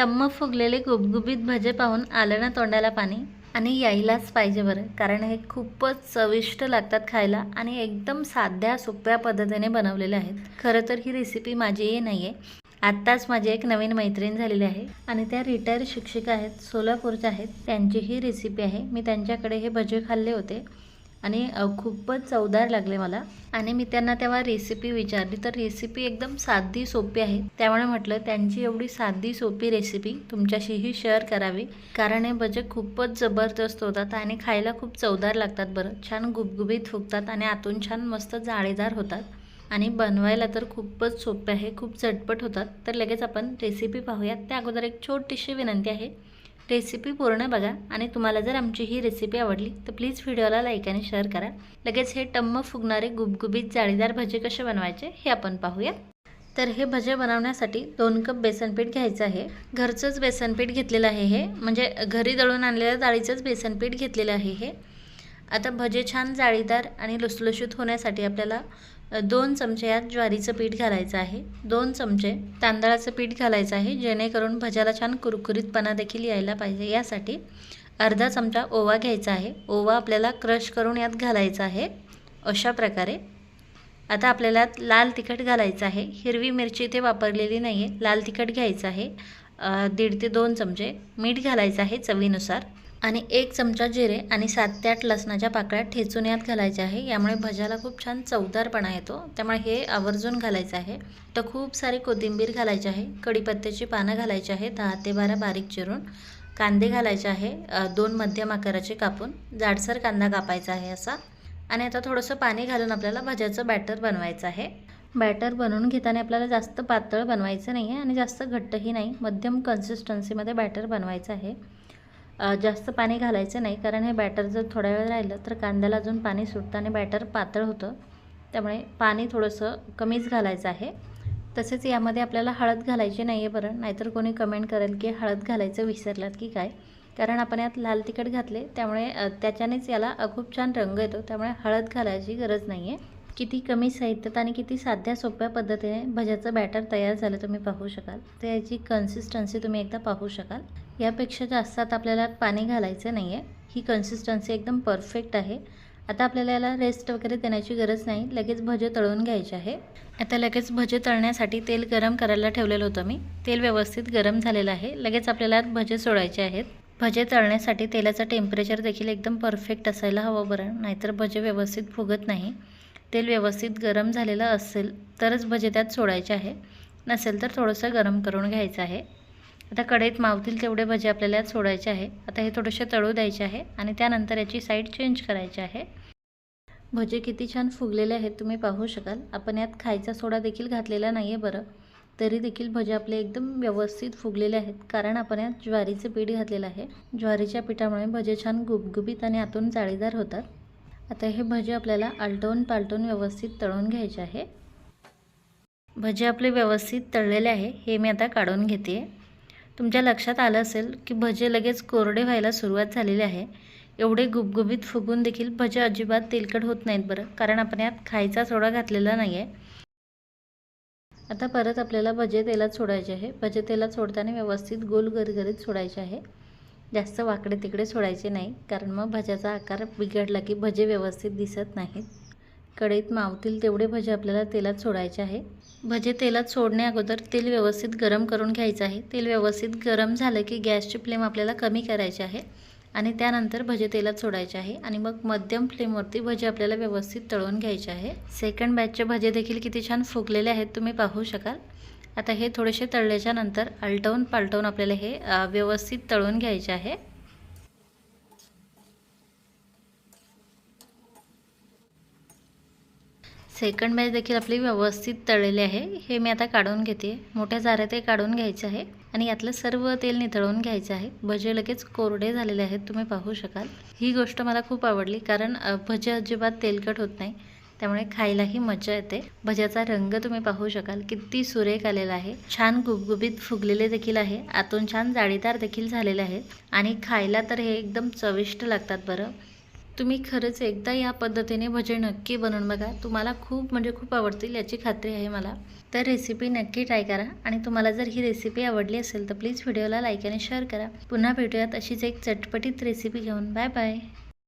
टम्म फुगलेले गुबगुबीत भजे पाहून आलं ना तोंडाला पाणी? आणि यायलाच पाहिजे बरं कारण हे खूपच चविष्ट लागतात खायला आणि एकदम साध्या सोप्या पद्धतीने बनवलेले आहेत. खरं तर ही रेसिपी माझीही नाही आहे आत्ताच माझी एक नवीन मैत्रीण झालेली आहे आणि त्या रिटायर शिक्षिका आहेत सोलापूरच्या आहेत. त्यांची ही रेसिपी आहे. मी त्यांच्याकडे हे भजे खाल्ले होते. आणि खूपच चवदार लागले मला. आणि मी त्यांना तेव्हा रेसिपी विचारली. तर रेसिपी एकदम साधी सोपी आहे. त्यामुळे म्हटलं त्यांची एवढी साधी सोपी रेसिपी तुमच्याशीही शेअर करावी. कारण हे भजे खूपच जबरदस्त होतात आणि खायला खूप चवदार लागतात बरं. छान गुबगुबीत फुगतात आणि आतून छान मस्त जाळीदार होतात. आणि बनवायला तर खूपच सोपे आहे खूप झटपट होतात. तर लगेच आपण रेसिपी पाहूयात. त्या अगोदर एक छोटीशी विनंती आहे. रेसिपी पूर्ण बघा आणि तुम्हाला जर आमची ही रेसिपी आवडली तर प्लीज व्हिडिओला लाईक आणि शेअर करा. लगेच हे टम्म फुगणारे गुबगुबीत जाळीदार भजे कसे बनवायचे हे आपण पाहूया. तर हे भजे बनवण्यासाठी दोन कप बेसनपीठ घ्यायचं आहे. घरचंच बेसनपीठ घेतलेलं आहे हे. म्हणजे घरी दळून आणलेलं डाळीचंच बेसनपीठ घेतलेलं आहे हे. आता भजे छान जाळीदार आणि लुसलुशीत होण्यासाठी आपल्याला दोन चमचे यात ज्वारीचं पीठ घालायचं आहे. दोन चमचे तांदळाचं पीठ घालायचं आहे. जेणेकरून भज्याला छान कुरकुरीतपणा देखील यायला पाहिजे. यासाठी अर्धा चमचा ओवा घ्यायचा आहे. ओवा आपल्याला क्रश करून यात घालायचा आहे. अशा प्रकारे. आता आपल्याला लाल तिखट घालायचं आहे. हिरवी मिरची इथे वापरलेली नाही आहे लाल तिखट घ्यायचं आहे. दीड ते दोन चमचे मीठ घालायचं आहे चवीनुसार. आणि एक चमचा जिरे आणि सात ते आठ लसणाच्या पाकळ्या ठेचून यात घालायच्या आहे. यामुळे भज्याला खूप छान चवदारपणा येतो. त्यामुळे हे आवर्जून घालायचं आहे. तर खूप सारी कोथिंबीर घालायची आहे. कढीपत्त्याची पानं घालायची आहे. दहा ते बारा बारीक चिरून. कांदे घालायचे आहे. दोन मध्यम आकाराचे कापून. जाडसर कांदा कापायचा आहे असा. आणि आता थोडंसं पाणी घालून आपल्याला भज्याचं बॅटर बनवायचं आहे. बॅटर बनवून घेताना आपल्याला जास्त पातळ बनवायचं नाही आहे आणि जास्त घट्टही नाही. मध्यम कन्सिस्टन्सीमध्ये बॅटर बनवायचं आहे. जास्त पाणी घालायचं नाही कारण हे बॅटर जर थोड्या वेळ राहिलं तर कांद्याला अजून पाणी सुटतं आणि बॅटर पातळ होतं. त्यामुळे पाणी थोडंसं कमीच घालायचं आहे. तसेच यामध्ये आपल्याला हळद घालायची नाही आहे बरं. नाहीतर कोणी कमेंट करेल की हळद घालायचं विसरलात की काय? कारण आपण यात लाल तिखट घातले त्यामुळे त्याच्यानेच याला खूप छान रंग येतो. त्यामुळे हळद घालायची गरज नाही आहे किती कमी साहित्यात आणि किती साध्या सोप्या पद्धतीने भज्याचं बॅटर तयार झालं तुम्ही पाहू शकाल. तर याची कन्सिस्टन्सी तुम्ही एकदा पाहू शकाल. यापेक्षा जास्त आता आपल्याला पाणी घालायचं नाही आहे ही कन्सिस्टन्सी एकदम परफेक्ट आहे. आता आपल्याला याला रेस्ट वगैरे देण्याची गरज नाही. लगेच भजे तळून घ्यायचे आहे. आता लगेच भजे तळण्यासाठी तेल गरम करायला ठेवलेलं होतं मी. तेल व्यवस्थित गरम झालेलं आहे. लगेच आपल्याला भजे सोडायचे आहेत. भजे तळण्यासाठी तेलाचं टेम्परेचर देखील एकदम परफेक्ट असायला हवं बरं. नाहीतर भजे व्यवस्थित फुगत नाही. तेल व्यवस्थित गरम झालेलं असेल तरच भजे त्यात सोडायचे आहे. नसेल तर थोडंसं गरम करून घ्यायचं आहे. आता कढईत मावतील तेवढे भजे आपल्याला सोडायचे आहे. आता हे थोडेसे तळू द्यायचे आहे आणि त्यानंतर याची साईड चेंज करायची आहे. भजे किती छान फुगलेले आहेत तुम्ही पाहू शकाल. आपण यात खायचा सोडा देखील घातलेला नाही आहे बरं. तरी देखील भजे आपले एकदम व्यवस्थित फुगलेले आहेत कारण आपण यात ज्वारीचं पीठ घातलेलं आहे. ज्वारीच्या पिठामुळे भजे छान गुबगुबीत आणि आतून जाळीदार होतात. आता हे भजे आपल्याला आलटवून पालटून व्यवस्थित तळून घ्यायचे आहे. भजे आपले व्यवस्थित तळलेले आहे हे मी आता काढून घेते तुमच्या लक्षात आलं असेल की भजे लगेच कोरडे व्हायला सुरुवात झालेली आहे. एवढे गुबगुबीत फुगून देखील भजे अजिबात तेलकट होत नाहीत बरं कारण आपण यात खायचा सोडा घातलेला नाही आहे आता परत आपल्याला भजे तेलात सोडायचे आहे. भजे तेलात सोडताना व्यवस्थित गोल गरगरीत सोडायचे आहे. जास्त वाकडे तिकडे सोडायचे नाही कारण मग भज्याचा आकार बिघडला की भजे व्यवस्थित दिसत नाहीत. कढईत मावतील तेवढे भजे आपल्याला तेलात सोडायचे आहे. भजे तेलात सोडण्या अगोदर तेल व्यवस्थित गरम करून घ्यायचं आहे. तेल व्यवस्थित गरम झालं की गॅसची फ्लेम आपल्याला कमी करायची आहे आणि त्यानंतर भजे तेलात सोडायचे आहे आणि मग मध्यम फ्लेमवरती भजे आपल्याला व्यवस्थित तळून घ्यायचे आहे. सेकंड बॅचचे भजे देखील किती छान फुगलेले आहेत तुम्ही पाहू शकाल. आता हे थोडेसे तळल्याच्या नंतर आलटवून पालटवून आपल्याला हे व्यवस्थित तळून घ्यायचे आहे. सेकंड बॅच देखील आपली व्यवस्थित तळलेली आहे. हे मी आता काढून घेते मोठ्या जाऱ्यात काढून घ्यायचं आहे. आणि यातलं सर्व तेल नितळून घ्यायचं आहे. भजे लगेच कोरडे झालेले आहेत. तुम्ही पाहू शकाल. ही गोष्ट मला खूप आवडली कारण भजे अजिबात तेलकट होत नाही. त्यामुळे खायलाही मजा येते. भज्याचा रंग तुम्ही पाहू शकाल. किती सुरेख आलेला आहे. छान गुबगुबीत फुगलेले देखील आहे. आतून छान जाळीदार देखील झालेले आहेत. आणि खायला तर हे एकदम चविष्ट लागतात बरं. तुम्ही खरंच एकदा या पद्धतीने भजे नक्की बनवून बघा. तुम्हाला खूप म्हणजे खूप आवडतील याची खात्री आहे मला. तर रेसिपी नक्की ट्राय करा आणि तुम्हाला जर ही रेसिपी आवडली असेल तर प्लीज व्हिडिओला लाईक आणि शेअर करा. पुन्हा भेटूयात अशीच एक चटपटीत रेसिपी घेऊन. Bye bye